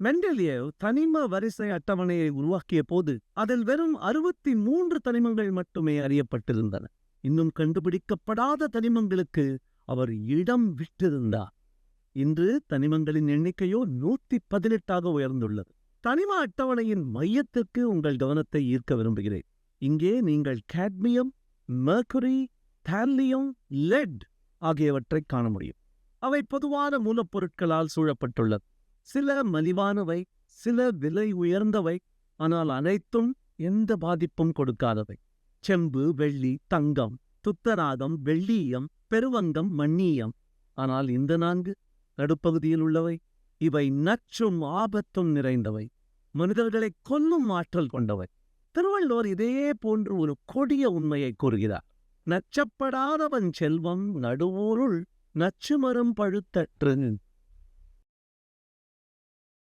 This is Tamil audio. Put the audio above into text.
மெண்டலியேவ் தனிம வரிசை அட்டவணையை உருவாக்கிய போது அதில் வெறும் அறுபத்தி மூன்று தனிமங்கள் மட்டுமே அறியப்பட்டிருந்தன. இன்னும் கண்டுபிடிக்கப்படாத தனிமங்களுக்கு அவர் இடம் விட்டிருந்தார். இன்று தனிமங்களின் எண்ணிக்கையோ நூத்தி பதினெட்டாக உயர்ந்துள்ளது. தனிம அட்டவணையின் மையத்திற்கு உங்கள் கவனத்தை ஈர்க்க விரும்புகிறேன். இங்கே நீங்கள் கேட்மியம் மெர்குரி தாலியம் லெட் ஆகியவற்றை காண முடியும். அவை பொதுவான மூலப்பொருட்களால் சூழப்பட்டுள்ளது. சில மலிவானவை சில விலை உயர்ந்தவை ஆனால் அனைத்தும் எந்த பாதிப்பும் கொடுக்காதவை. செம்பு வெள்ளி தங்கம் துத்தராகம் வெள்ளீயம் பெருவங்கம் மண்ணீயம். ஆனால் இந்த நான்கு நடுப்பகுதியில் உள்ளவை. இவை நச்சும் ஆபத்தும் நிறைந்தவை. மனிதர்களை கொல்லும் ஆற்றல் கொண்டவை. திருவள்ளுவர் இதே போன்று ஒரு கொடிய உண்மையை கூறுகிறார். நச்சப்படாதவன் செல்வம் நடுவூருள் நச்சுமரம் பழுத்தற்று